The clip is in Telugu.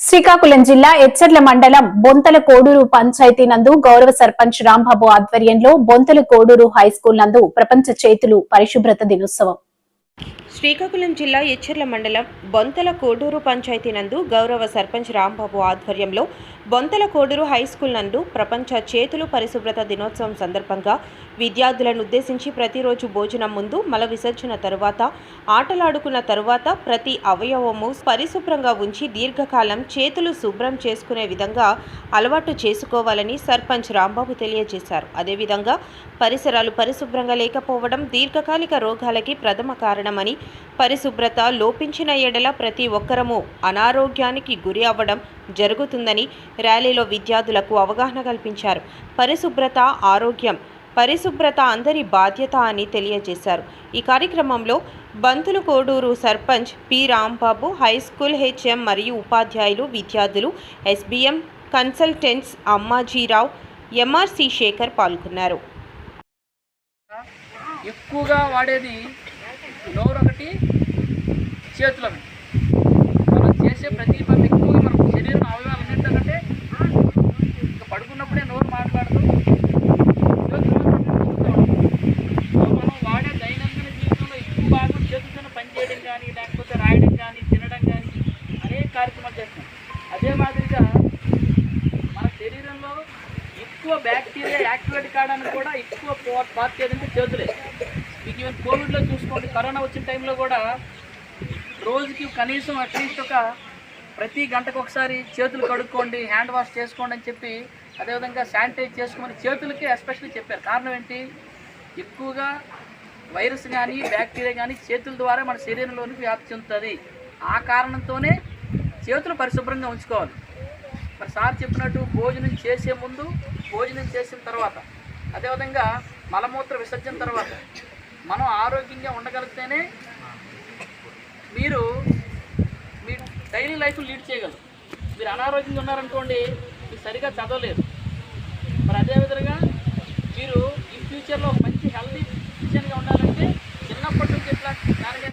శ్రీకాకుళం జిల్లా ఎచ్చర్ల మండలం బొంతల కోడూరు పంచాయతీ నందు గౌరవ సర్పంచ్ రాంబాబు ఆధ్వర్యంలో బొంతల కోడూరు హైస్కూల్ నందు ప్రపంచ చేతులు పరిశుభ్రత దినోత్సవం. శ్రీకాకుళం జిల్లా ఎచ్చెర్ల మండలం బొంతల కోడూరు పంచాయతీ నందు గౌరవ సర్పంచ్ రాంబాబు ఆధ్వర్యంలో బొంతల కోడూరు హై స్కూల్ నందు ప్రపంచ చేతులు పరిశుభ్రత దినోత్సవం సందర్భంగా విద్యార్థులను ఉద్దేశించి ప్రతిరోజు భోజనం ముందు మల విసర్జన తరువాత ఆటలాడుకున్న తరువాత ప్రతి అవయవము పరిశుభ్రంగా ఉంచి దీర్ఘకాలం చేతులు శుభ్రం చేసుకునే విధంగా అలవాటు చేసుకోవాలని సర్పంచ్ రాంబాబు తెలియజేశారు. అదేవిధంగా పరిసరాలు పరిశుభ్రంగా లేకపోవడం దీర్ఘకాలిక రోగాలకి ప్రథమ కారణమని పరిశుభ్రత లోపించిన ఎడల ప్రతి ఒక్కరము అనారోగ్యానికి గురి అవ్వడం జరుగుతుందని ర్యాలీలో విద్యార్థులకు అవగాహన కల్పించారు. పరిశుభ్రత ఆరోగ్యం పరిశుభ్రత అందరి బాధ్యత అని తెలియజేశారు. ఈ కార్యక్రమంలో బంతులు Koduru sarpanch P. Rambabu high school HM మరియు ఉపాధ్యాయులు విద్యార్థులు SBM consultants Ammajirao MRC Shekhar పాల్గొన్నారు. ఎక్కువగా వాడేది నోరు ఒకటి చేతులు ఒకటి మనం చేసే ప్రతి పని ఎక్కువగా మనం శరీరం అవయవాలు ఏంటంటే ఇంకా పడుకున్నప్పుడే నోరు మాట్లాడదు మనం వాడే దైనందిన జీవితంలో ఎక్కువ భాగం చేతులతో పని చేయడం కానీ లేకపోతే రాయడం కానీ తినడం కానీ అనేక కార్యక్రమాలు చేస్తాం. అదే మాదిరిగా మన శరీరంలో ఎక్కువ బ్యాక్టీరియా యాక్టివేట్ కావడానికి కూడా ఎక్కువ పో- పార్ట్ ఏదంటే చేతులే. మీకు ఈవెన్ కోవిడ్లో చూసుకోండి. కరోనా వచ్చిన టైంలో కూడా రోజుకి కనీసం అట్లీస్ట్ ఒక ప్రతి గంటకు ఒకసారి చేతులు కడుక్కోండి హ్యాండ్ వాష్ చేసుకోండి అని చెప్పి అదేవిధంగా శానిటైజ్ చేసుకోమని చేతులకి ఎస్పెషల్లీ చెప్పారు. కారణం ఏంటి? ఎక్కువగా వైరస్ కానీ బ్యాక్టీరియా కానీ చేతుల ద్వారా మన శరీరంలోనికి వ్యాప్తి చెందుతుంది. ఆ కారణంతోనే చేతులు పరిశుభ్రంగా ఉంచుకోవాలి. మరి సార్ చెప్పినట్టు భోజనం చేసే ముందు భోజనం చేసిన తర్వాత అదేవిధంగా మలమూత్ర విసర్జన తర్వాత మనం ఆరోగ్యంగా ఉండగలిగితేనే మీరు మీ డైలీ లైఫ్ లీడ్ చేయగలరు. మీరు అనారోగ్యంగా ఉన్నారనుకోండి మీరు సరిగా చదవలేరు. మరి అదేవిధంగా మీరు ఈ ఫ్యూచర్లో మంచి హెల్తీ పొజిషన్గా ఉండాలంటే చిన్నప్పటి నుంచి ఎట్లా దాని